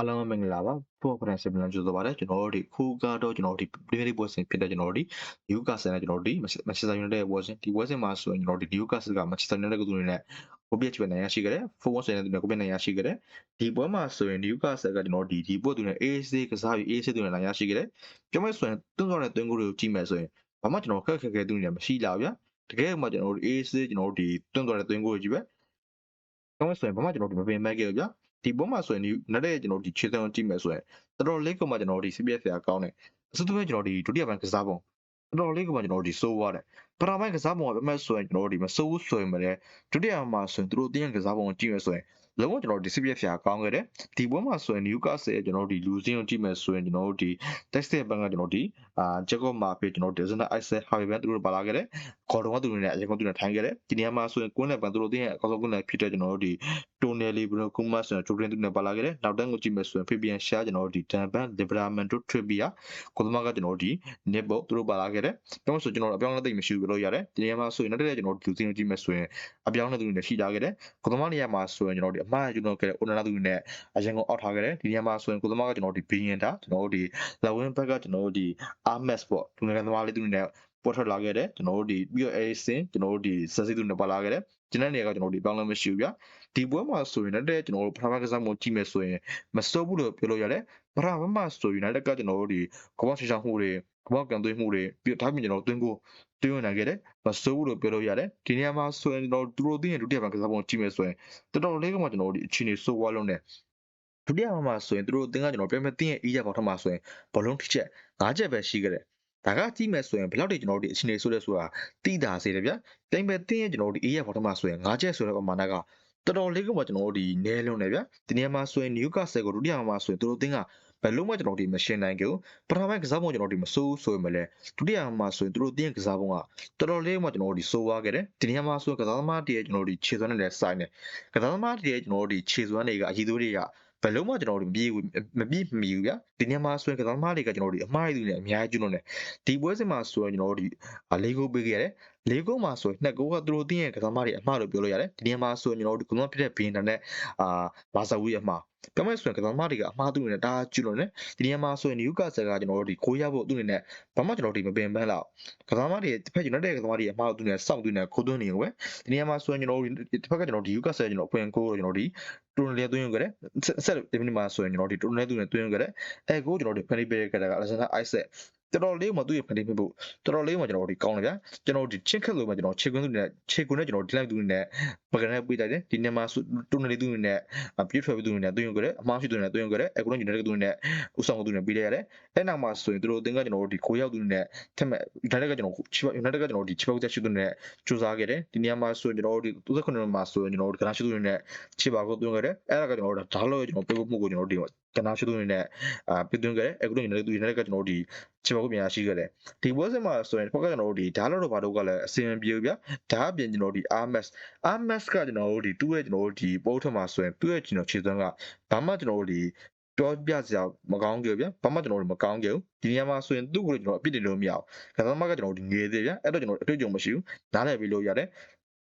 အားလုံးမင်္ဂလာပါဖို့ဖရန်စပလန်ကျိုးဆိုပါတယ်ကျွန်တော်တို့ဒီခုကတော့ကျွန်တော်တို့ဒီ Premier League ပွဲစဉ်ဖြစ်တဲ့ကျွန်တော်တို့ဒီ Newcastle နဲ့ကျွန်တော်တို့ဒီ Manchester United ရဲ့ပွဲစဉ်ဒီပွဲစဉ်မှာဆိုရင်ကျွန်တော်တို့ဒီ Newcastle က Manchester United ကိုသူတွေနဲ့ကိုပြည့်ချပဲနိုင်ရရှိခဲ့တယ်။ Forward ဆိုရင်သူနဲ့ကိုပြည့်နိုင်ရရှိခဲ့တယ်။ဒီပွဲမှာဆိုရင် Newcastle ကကျွန်တော်တို့ဒီဒီပွဲသူနဲ့ AC ကစားပြီး AC သူနဲ့နိုင်ရရှိခဲ့တယ်။ပြောမယ်ဆိုရင်တွန်းသွားတဲ့တွင်းကိုတွေကိုကြည့်မယ်ဆိုရင်ဘာမှကျွန်တော်ခက်ခက်ခဲသူတွေနဲ့မရှိလာဘူးဗျာ။တကယ်မှကျွန်တော်တို့ AC ကျွန်တော်တို့ဒီတွန်းသွားတဲ့တွင်းကိုကြီးပဲ။ပြောမယ်ဆိုရင်ဘာမှကျွန်တော်တို့မပင်မဲ့ခဲ့ဘူးဗျာ။ ဒီပွဲမှာဆိုရင်ဒီနောက်တဲ့ကျွန်တော်ဒီခြေသွင်းကြည့်မယ်ဆိုရင်တော်တော်လေးကမှကျွန်တော်ဒီ CPF ဆရာကောင်းတယ်အစတူပဲကျွန်တော်ဒီဒုတိယပိုင်းကစားပုံတော်တော်လေးကမှကျွန်တော်ဒီစိုးသွားတယ်ပထမပိုင်းကစားပုံကပြမဲ့ဆိုရင်ကျွန်တော်ဒီမစိုးဘူးဆိုရင်မလဲဒုတိယမှာဆိုရင်သူတို့တင်းကစားပုံကိုကြည့်မယ်ဆိုရင်လုံးဝကျွန်တော်ဒီ CPF ဆရာကောင်းခဲ့တယ်ဒီပွဲမှာဆိုရင် Newcastle ရဲ့ကျွန်တော်ဒီလူစင်းကိုကြည့်မယ်ဆိုရင်ကျွန်တော်တို့ဒီ text ရဲ့ဘက်ကကျွန်တော်ဒီအာ Jacob Murphy ကျွန်တော် Desna Isaac Harvey သူတို့ပါလာခဲ့တယ်ခေါ်တော့သူတို့နဲ့အရင်ကသူတို့ထိုင်းခဲ့တယ်ဒီနေရာမှာဆိုရင်ကွန်းနဲ့ပန်သူတို့တင်းရဲ့အကောင်းဆုံးကွန်းနဲ့ဖြစ်တဲ့ကျွန်တော်တို့ဒီ Tonelli Bruno Kumas ကျွန်တော် Jordan သူနဲ့ပါလာခဲ့တယ်နောက်တန်းကိုကြည့်မယ်ဆိုရင် Fabian Schär ကျွန်တော်တို့ဒီ Danban Livramento Trippier ကိုသမားကကျွန်တော်တို့ဒီ Nibbo သူတို့ပါလာခဲ့တယ်ပြောလို့ဆိုကျွန်တော်အပြောင်းလဲသိမရှိဘူးလို့ရတယ်ဒီနေရာမှာဆိုရင်နောက်တစ်ရက်ကျွန်တော်တို့လူစင်းကိုကြည့်မယ်ဆိုရင်အပြောင်းလဲသူတွေနဲ့ရှိလာခဲ့တယ်ကိုသမားနေရာမှာဆိုရင်ကျွန်တော်တို့အမှားကျွန်တော်ခဲ့တဲ့ Onana သူတွေနဲ့အရင်ကအောက်ထားခဲ့တယ်ဒီနေရာမှာဆိုရင်ကိုသမားကကျွန်တော်တို့ဒီ Bian တာကျွန်တော်တို့ဒီ Lawin Back ကကျွန်တော်တို့ဒီ Armes ပေါ့သူငယ်ကသမားလေးသူတွေနဲ့ပေါ်ထွက်လာခဲ့တယ်ကျွန်တော်တို့ဒီပြီးတော့ Edison ကျွန်တော်တို့ဒီဆက်စီသူနဲ့ပါလာခဲ့တယ်ကျွန်တဲ့နေရာကကျွန်တော်တို့ဒီပေါင်းလဲမရှိဘူးဗျာဒီပွဲမှာဆိုရင်လည်းကျွန်တော်တို့ပထမကစားမှုကြည့်မယ်ဆိုရင်မစိုးဘူးလို့ပြောလို့ရတယ်ပထမမှာဆိုရင်လည်းကကျွန်တော်တို့ဒီကမ္ဘာ့ချချောင်းမှုတွေကမ္ဘာ့ကန်သွင်းမှုတွေပြီးတော့ဒါပြင်ကျွန်တော်တို့တွင်းကို တွင်းဝင်နိုင်ခဲ့တယ်မစိုးဘူးလို့ပြောလို့ရတယ်ဒီနေရာမှာဆိုရင်ကျွန်တော်တို့သူတို့သိရင်ဒုတိယပိုင်းကစားပုံကြည့်မယ်ဆိုရင်တော်တော်လေးကမှကျွန်တော်တို့ဒီအခြေအနေစိုးဝါးလုံးနဲ့ဒုတိယမှာဆိုရင်သူတို့အသင်းကကျွန်တော်ပြန်ပြန်တင်းရဲ့အေးရပေါထမှာဆိုရင်ဘောလုံးတစ်ချက်၅ချက်ပဲရှိခဲ့တယ်ဒါကကြည့်မယ်ဆိုရင်ဘယ်လောက်တည်းကျွန်တော်တို့ဒီအခြေအနေဆိုလဲဆိုတာတိတာစေတယ်ဗျ။တိုင်ပဲတင်းရဲ့ကျွန်တော်တို့ဒီ AF ဘောထမှာဆိုရင်၅ချက်ဆိုတဲ့ပမာဏကတော်တော်လေးကမှကျွန်တော်တို့ဒီနဲလုံးတယ်ဗျ။ဒီနေရာမှာဆိုရင် Newcastle ကိုဒုတိယမှာဆိုရင်သူတို့တင်းက ဘယ်လုံးမှကျွန်တော်ဒီမရှင်းနိုင်ကြဘူး။ပထမပိုင်းကစားပုံကျွန်တော်ဒီမစိုးဆိုရင်မလဲဒုတိယမှာဆိုရင်သူတို့တင်းကစားပုံကတော်တော်လေးမှကျွန်တော်ဒီစိုးသွားခဲ့တယ်။ဒီနေရာမှာဆိုရင်ကစားသမားတည်းရဲ့ကျွန်တော်ဒီခြေစွမ်းနဲ့ဆိုင်တယ်။ကစားသမားတည်းရဲ့ကျွန်တော်ဒီခြေစွမ်းတွေကအကြီးသေးတွေကဘယ်လုံးမှကျွန်တော်တို့မပြေးမပြေးမမီဘူးဗျာဒီညမှာဆိုရင်ကစားသမားတွေကကျွန်တော်တို့အမှားတွေနဲ့အများကြီးကျွလွန်တယ်ဒီပွဲစဉ်မှာဆိုရင်ကျွန်တော်တို့ဒီလေးကိုပေးခဲ့ရတယ်လေးကိုမှာဆိုရင်နှစ်ကိုကသူတို့တင်းရဲ့ကစားသမားတွေအမှားလို့ပြောလို့ရတယ်ဒီညမှာဆိုရင်ကျွန်တော်တို့ကမ္ဘာဖြစ်တဲ့ဘင်းတန်နဲ့အာဘာဇာဝီအမှားပြောမယ်ဆိုရင်ကစားသမားတွေကအမှားသူတွေနဲ့ဒါကျွလွန်တယ်ဒီညမှာဆိုရင်နယူကာဆယ်ကကျွန်တော်တို့ဒီကိုရဖို့သူတွေနဲ့ဘာမှကျွန်တော်တို့ဒီမပင်ပန်းတော့ကစားသမားတွေတစ်ဖက်ကျွန်တော်တဲ့ကစားသမားတွေအမှားသူတွေနဲ့စောင့်သူတွေနဲ့ခိုးသွင်းနေရောပဲဒီညမှာဆိုရင်ကျွန်တော်တို့တစ်ဖက်ကကျွန်တော်ဒီယူကာဆယ်ကျွန်တော်အဖွင့်ကိုကျွန်တော်ဒီတူနယ်လေးသွင်းရခဲ့တယ်ဆက်ဒီမိနစ်မှာဆိုရင်ကျွန်တော်ဒီတူနယ်သူနဲ့သွင်းရခဲ့တယ်အဲကိုကျွန်တော်ဒီဖန်တီးပေးခဲ့တာက Alexander Isaac တော်တော်လေးမှသူ့ရဲ့ဖန်တီးပေးဖို့တော်တော်လေးမှကျွန်တော်တို့ဒီကောင်းတယ်ဗျာကျွန်တော်ဒီချင်းခက်လို့မှကျွန်တော်ခြေကွင်းသူနဲ့ခြေကွင်းနဲ့ကျွန်တော်ဒီလိုက်သူနဲ့ ပကနဲ့ပေးတိုက်တယ်ဒီနေ့မှာတူနယ်လေးသူနဲ့ပြည့်ထွက်ပြီးသူနဲ့သွင်းရခဲ့တယ်အမှားရှိသူနဲ့သွင်းရခဲ့တယ်အခုတော့ကျွန်တော်တို့သူနဲ့ဥဆောင်သူနဲ့ပေးလိုက်ရတယ်အဲနောက်မှာဆိုရင်သူတို့အသင်းကကျွန်တော်တို့ဒီကိုရောက်သူနဲ့ထက်မဲ့ United ကကျွန်တော် United ကကျွန်တော်ဒီချပောက်ချက်ရှိသူနဲ့စူးစမ်းခဲ့တယ်ဒီနေရာမှာဆိုရင်ကျွန်တော်တို့ဒီ39မှာဆိုရင်ကျွန်တော်တို့ကနာရှိသူနဲ့ခြေပါကိုသွင်းခဲ့တယ်အဲ့ဒါကကျွန်တော်တို့ဒါလို့ကျွန်တော်ပေးဖို့မှုကိုကျွန်တော်တို့ဒီကနာရှိသူနဲ့အာပြသွင်းခဲ့တယ်အခုတော့ United သူ United ကကျွန်တော်တို့ဒီချေပါကိုပြန်ရှိခဲ့တယ်ဒီပွဲစဉ်မှာဆိုရင်ဖက်ကကျွန်တော်တို့ဒီဓာတ်လို့တော့ဘာလို့ကလည်းအစင်ပြေဗျာဓာတ်အပြင်ကျွန်တော်တို့ဒီ RMS RMS ကကျွန်တော်တို့ဒီသူ့ရဲ့ကျွန်တော်တို့ဒီပို့ထမှာဆိုရင်သူ့ရဲ့ကျွန်တော်ခြေသွမ်းကဘာမှကျွန်တော်တို့ဒီပြောပြစရာမကောင်းကြဗျာဘာမှကျွန်တော်တို့မကောင်းကြဘူးဒီနေရာမှာဆိုရင်သူ့ကိုကျွန်တော်အပြစ်တင်လို့မရအောင်ကစားသမားကကျွန်တော်တို့ဒီငယ်သေးဗျာအဲ့တော့ကျွန်တော်အတွေ့အကြုံမရှိဘူးနားလည်ပြီးလို့ရတယ်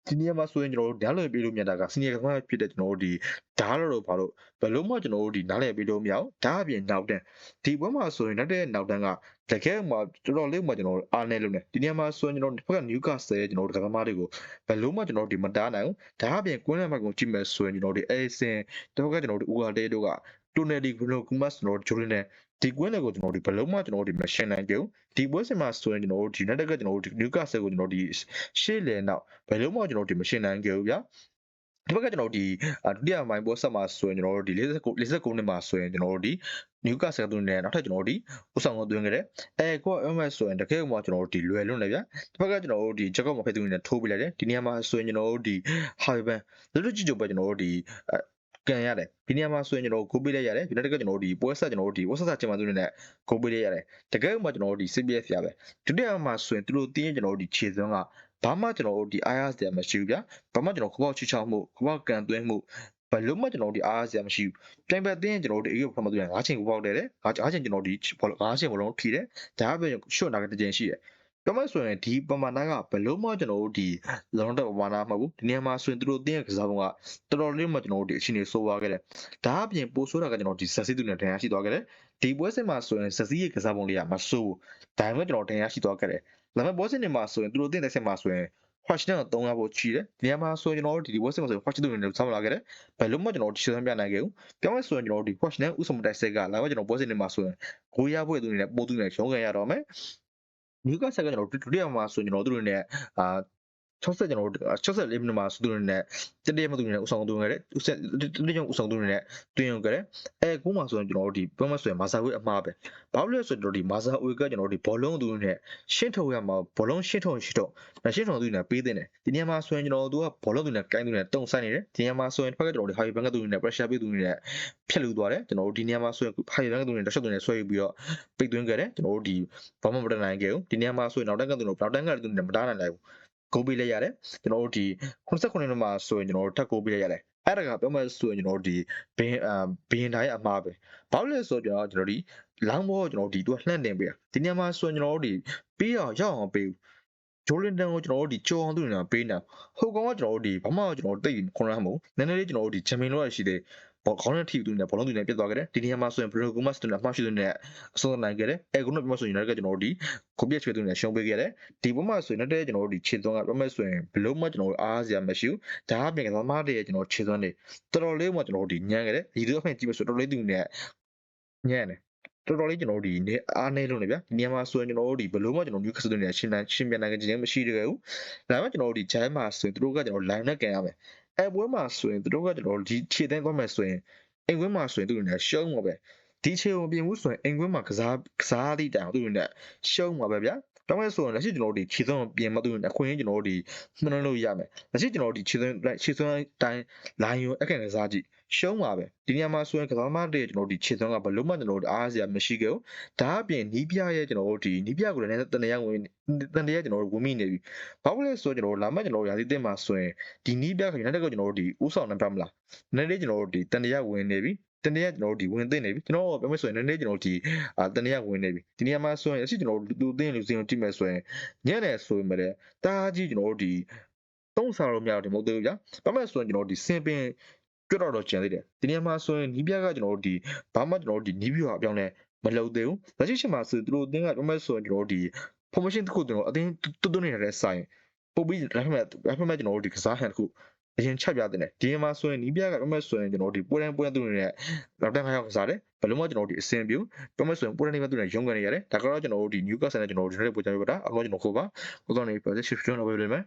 ဒီနေရာမှာဆိုရင်ကျွန်တော်တို့ဓာတ်လွယ်ပေးလို့မြတ်တာကစီနီယာကမှဖြစ်တဲ့ကျွန်တော်တို့ဒီဓာတ်လို့ဘာလို့ဘယ်လို့မှကျွန်တော်တို့ဒီနားလည်ပေးလို့မရအောင်ဓာတ်အပြင်နောက်တန်းဒီဘက်မှာဆိုရင်နောက်တဲ့နောက်တန်းကတကယ်မှတော်တော်လေးမှကျွန်တော်တို့အားနေလို့ ਨੇ ဒီနေရာမှာဆိုရင်ကျွန်တော်တို့ဘက်ကနျူကာဆယ်ကျွန်တော်တို့ကစားသမားတွေကိုဘယ်လို့မှကျွန်တော်တို့ဒီမတားနိုင်ဘူးဓာတ်အပြင်ကွင်းလက်မှတ်ကိုကြည့်မယ်ဆိုရင်ကျွန်တော်တို့အဲစင်တော့ကကျွန်တော်တို့ဦးဟာတဲတို့ကတိုနယ်ဒီဘလိုကူမတ်ကျွန်တော်တို့ဂျိုလင်းနဲ့ ဒီကွင်းတွေကိုကျွန်တော်တို့ဘယ်လုံးမှကျွန်တော်တို့မရှင်းနိုင်ကြဘူးဒီပွဲစဉ်မှာဆိုရင်ကျွန်တော်တို့ဒီ United ကကျွန်တော်တို့နျူကာဆယ်ကိုကျွန်တော်ဒီရှေ့လေနောက်ဘယ်လုံးမှကျွန်တော်တို့မရှင်းနိုင်ကြဘူးဗျာဒီဘက်ကကျွန်တော်ဒီဒုတိယမိုင်းဘောဆက်မှာဆိုရင်ကျွန်တော်တို့ဒီ49 49နှစ်မှာဆိုရင်ကျွန်တော်တို့ဒီနျူကာဆယ်သူနဲ့နောက်ထပ်ကျွန်တော်တို့ဒီဥဆောင်ကိုသွင်းခဲ့တယ်အဲကိုအမတ်ဆိုရင်တကယ်မှကျွန်တော်တို့ဒီလွယ်လွန်းလေဗျာဒီဘက်ကကျွန်တော်တို့ဒီဂျက်ကော့မဖိသူနဲ့ထိုးပြလိုက်တယ်ဒီနေရာမှာဆိုရင်ကျွန်တော်တို့ဒီဟာဘန်လူလူကြည့်ကြပဲကျွန်တော်တို့ဒီ ကန်ရတယ်ဒီနေရာမှာဆိုရင်ကျွန်တော်ကိုပေးလိုက်ရတယ် United ကကျွန်တော်တို့ဒီပွဲဆက်ကျွန်တော်တို့ဒီပွဲဆက်ဆက်ချင်မှသူနဲ့ကိုပေးလိုက်ရတယ်တကယ်မှကျွန်တော်တို့ဒီ CPF ရပဲဒုတိယမှာဆိုရင်သူတို့တင်းကျွန်တော်တို့ဒီခြေစွမ်းကဘာမှကျွန်တော်တို့ဒီ IRS တွေမရှိဘူးဗျာဘာမှကျွန်တော်ခပေါက်ချချောင်းမှုခပေါက်ကန်သွင်းမှုဘယ်လုံးမှကျွန်တော်တို့ဒီအားရစရာမရှိဘူးပြိုင်ဘက်အသင်းကျွန်တော်တို့ဒီအေးကိုဖတ်မှသူရ၅ချိန်ကိုပေါက်တယ်လေ၅ချိန်ကျွန်တော်ဒီဘော၅ချိန်ဘောလုံးထိတယ်ဒါပဲရှော့နာကတကြင်ရှိတယ် ပြောမယ်ဆိုရင်ဒီပမာဏကဘယ်လို့မှကျွန်တော်တို့ဒီလုံတော့ပမာဏမဟုတ်ဘူးဒီနေရာမှာဆိုရင်သူတို့တင်းရဲ့ကစားပုံကတော်တော်လေးမှကျွန်တော်တို့ဒီအချိန်ကြီးဆိုးသွားခဲ့တယ်ဒါအပြင်ပိုဆိုးတာကကျွန်တော်ဒီဇက်စီတူနဲ့ဒဏ်ရာရှိသွားခဲ့တယ်ဒီပွဲစဉ်မှာဆိုရင်ဇက်စီရဲ့ကစားပုံလေးကမဆိုးဘူးဒါပေမဲ့ကျွန်တော်ဒဏ်ရာရှိသွားခဲ့တယ်ဒါပေမဲ့ပွဲစဉ်တွေမှာဆိုရင်သူတို့တင်းတဲ့ဆက်မှာဆိုရင် watch နဲ့တော့3ရဖို့ချီတယ်ဒီနေရာမှာဆိုရင်ကျွန်တော်တို့ဒီပွဲစဉ်မှာဆိုရင် watch တူနဲ့ဆောင်းလာခဲ့တယ်ဘယ်လို့မှကျွန်တော်တို့ရှင်းပြနိုင်ခဲ့ဘူးပြောမယ်ဆိုရင်ကျွန်တော်တို့ဒီ watch နဲ့ဥဆောင်တိုက်ဆက်ကလာမှကျွန်တော်ပွဲစဉ်တွေမှာဆိုရင်ကိုရဖို့သူတွေနဲ့ပို့သူနဲ့ရုံးခံရတော့မယ် နျူကာဆယ်ကကျွန်တော်တို့ဒုတိယမှာဆိုရင်ကျွန်တော်တို့တွေနဲ့အာ 60ကျွန်တော်တို့64မိနစ်မှာဆိုသူတွေနဲ့တတိယမှာသူတွေနဲ့ဥဆောင်သူတွေနဲ့ဥဆက်တတိယဥဆောင်သူတွေနဲ့တွင်ရုံကြတယ်အဲကိုမှဆိုရင်ကျွန်တော်တို့ဒီပြောမဆိုရင်မာဆာဝေးအမှားပဲဘာလို့လဲဆိုတော့ဒီမာဆာဝေးကကျွန်တော်တို့ဒီဘောလုံးသူတွေနဲ့ရှင်းထုတ်ရမှာဘောလုံးရှင်းထုတ်ရှင်းထုတ်ရှင်းထုတ်သူတွေနဲ့ပေးတဲ့တယ်ဒီနေရာမှာဆိုရင်ကျွန်တော်တို့ကဘောလုံးသူတွေနဲ့ကိုင်းသူတွေနဲ့တုံဆိုင်နေတယ်ဒီနေရာမှာဆိုရင်တစ်ဖက်ကကျွန်တော်တို့ဟာဘန်ကသူတွေနဲ့ pressure ပေးသူတွေနဲ့ဖြတ်လူသွားတယ်ကျွန်တော်တို့ဒီနေရာမှာဆိုရင်ဟာဘန်ကသူတွေနဲ့တစ်ချက်သူတွေနဲ့ဆွဲပြီးတော့ပိတ်သွင်းခဲ့တယ်ကျွန်တော်တို့ဒီဘာမှမတတ်နိုင်ခဲ့ဘူးဒီနေရာမှာဆိုရင်နောက်တန်းကသူတို့နောက်တန်းကသူတွေမတားနိုင်လိုက်ဘူး ကိုပေးလိုက်ရတယ်ကျွန်တော်တို့ဒီ89နှစ်မှာဆိုရင်ကျွန်တော်တို့ထပ်ကိုပေးလိုက်ရတယ်အဲ့ဒါကပြောမှဆိုရင်ကျွန်တော်တို့ဒီဘင်းအာဘင်းတိုင်းအမှားပဲဘာလို့လဲဆိုတော့ကျွန်တော်တို့ဒီလောင်းဘောကျွန်တော်တို့ဒီသူကလှန့်တင်ပေးတာဒီနေရာမှာဆိုရင်ကျွန်တော်တို့ဒီပေးအောင်ရောက်အောင်ပေး ဂျိုလင်တန်ကိုကျွန်တော်တို့ဒီကြောအောင်သူနေတာပေးနေတာဟိုကောင်ကကျွန်တော်တို့ဒီဘာမှကျွန်တော်တို့တိတ်ခွန်ရမ်းမဟုတ်နည်းနည်းလေးကျွန်တော်တို့ဒီဂျမင်လို့ရရှိသေးဘောခေါင်းနဲ့ထိသူနဲ့ဘောလုံးသူနဲ့ပြတ်သွားခဲ့တယ်ဒီနေရာမှာဆိုရင်ဘရိုဂူမတ်စ်တူနဲ့အမှားရှိသူနဲ့အဆုံးနိုင်ခဲ့တယ်အဲခုနကပြောဆိုရင်လည်းကျွန်တော်တို့ဒီကိုပြည့်ချွေသူနဲ့ရှုံးပေးခဲ့တယ်ဒီဘက်မှာဆိုရင်လည်းကျွန်တော်တို့ဒီခြေသွန်းကပြောမဲ့ဆိုရင်ဘလုံးမကျွန်တော်တို့အားစရာမရှိဘူးဒါအပြင်ကသမားတွေရဲ့ကျွန်တော်ခြေသွန်းတွေတော်တော်လေးမှကျွန်တော်တို့ဒီညံ့ခဲ့တယ်ဒီလိုအဖြစ်ကြည့်မဆိုတော်တော်လေးသူနဲ့ညံ့တယ် တော်တော်လေးကျွန်တော်တို့ဒီနေအားနေလို့နေဗျာဒီနေရာမှာဆိုရင်ကျွန်တော်တို့ဒီဘလုံးမကျွန်တော် new custom တွေရှင်းနိုင်ရှင်းပြနိုင်ခြင်းမရှိတကယ်ဘူးဒါပေမဲ့ကျွန်တော်တို့ဒီ jam မှာဆိုရင်တို့ကကျွန်တော် line နဲ့ကန်ရမယ်အဲပွဲမှာဆိုရင်တို့ကကျွန်တော်ဒီခြေသိမ်းသွားမယ်ဆိုရင်အိမ်ကွင်းမှာဆိုရင်တို့တွေနဲ့ရှုံးမှာပဲဒီခြေကိုမပြင်ဘူးဆိုရင်အိမ်ကွင်းမှာကစားကစားသည့်တိုင်တို့တွေနဲ့ရှုံးမှာပဲဗျာ တောင်းမဲ့ဆိုရင်လက်ရှိကျွန်တော်တို့ဒီခြေသွန်းပြင်မသူအခွင့်အရေးကျွန်တော်တို့ဒီနှနှလို့ရမယ်လက်ရှိကျွန်တော်တို့ဒီခြေသွန်းခြေသွန်းတိုင်းလိုင်းရောအခက်အခဲစားကြည့်ရှုံးပါပဲဒီနေရာမှာဆိုရင်ကစားမတဲ့ကျွန်တော်တို့ဒီခြေသွန်းကဘလို့မှကျွန်တော်တို့အားစရာမရှိခဲ့ဘူးဒါအပြင်နီးပြရဲ့ကျွန်တော်တို့ဒီနီးပြကိုလည်းတန်တရားဝင်တန်တရားကျွန်တော်တို့ဝင်မိနေပြီဘာလို့လဲဆိုတော့ကျွန်တော်တို့လာမဲ့ကျွန်တော်တို့ရာသီတင်မှာဆိုရင်ဒီနီးပြကကျွန်တော်တို့ကျွန်တော်တို့ဒီဥဆောင်နေပါမလားနည်းနည်းကျွန်တော်တို့ဒီတန်တရားဝင်နေပြီ တနေ့ကကျွန်တော်တို့ဒီဝင်သိနေပြီကျွန်တော်ပြောမယ်ဆိုရင်နည်းနည်းကျွန်တော်ဒီအာတနေ့ကဝင်နေပြီဒီနေရာမှာဆိုရင်အရှိကျွန်တော်တို့လူသိလူစင်ကိုကြည့်မယ်ဆိုရင်ညံ့တယ်ဆိုရင်မလဲတားကြီးကျွန်တော်တို့ဒီသုံးစားလို့မရတော့ဒီမဟုတ်သေးဘူးဗျာဘာမှဆိုရင်ကျွန်တော်တို့ဒီစင်ပင်ကြွတော့တော့ကျန်သေးတယ်ဒီနေရာမှာဆိုရင်နီးပြကကျွန်တော်တို့ဒီဘာမှကျွန်တော်တို့ဒီနီးပြအပြောင်းလဲမလုပ်သေးဘူးလက်ရှိချိန်မှာဆိုသူတို့အသင်းကပြောမယ်ဆိုရင်ကျွန်တော်တို့ဒီ formation တစ်ခုကျွန်တော်အသင်းတွတ်တွတ်နေတဲ့ဆိုင်ပို့ပြီးဒါပေမဲ့ဒါပေမဲ့ကျွန်တော်တို့ဒီကစားဟန်တစ်ခု အရင်ချက်ပြတဲ့တယ်ဒီမှာဆိုရင်နီးပြကပြောမဲ့ဆိုရင်ကျွန်တော်ဒီပွဲတိုင်းပွဲသူတွေနဲ့လောက်တန်းခါရောက်ကစားတယ်ဘယ်လိုမှကျွန်တော်ဒီအဆင်ပြေပြောမဲ့ဆိုရင်ပွဲတိုင်းပွဲသူတွေရုံးကန်နေရတယ်ဒါကတော့ကျွန်တော်တို့ဒီ Newcastle နဲ့ကျွန်တော်တို့ဒီနေ့ပွဲကြပြတာအခုကျွန်တော်ခိုးပါကိုတော့နေ position တော့ပဲလုပ်မယ်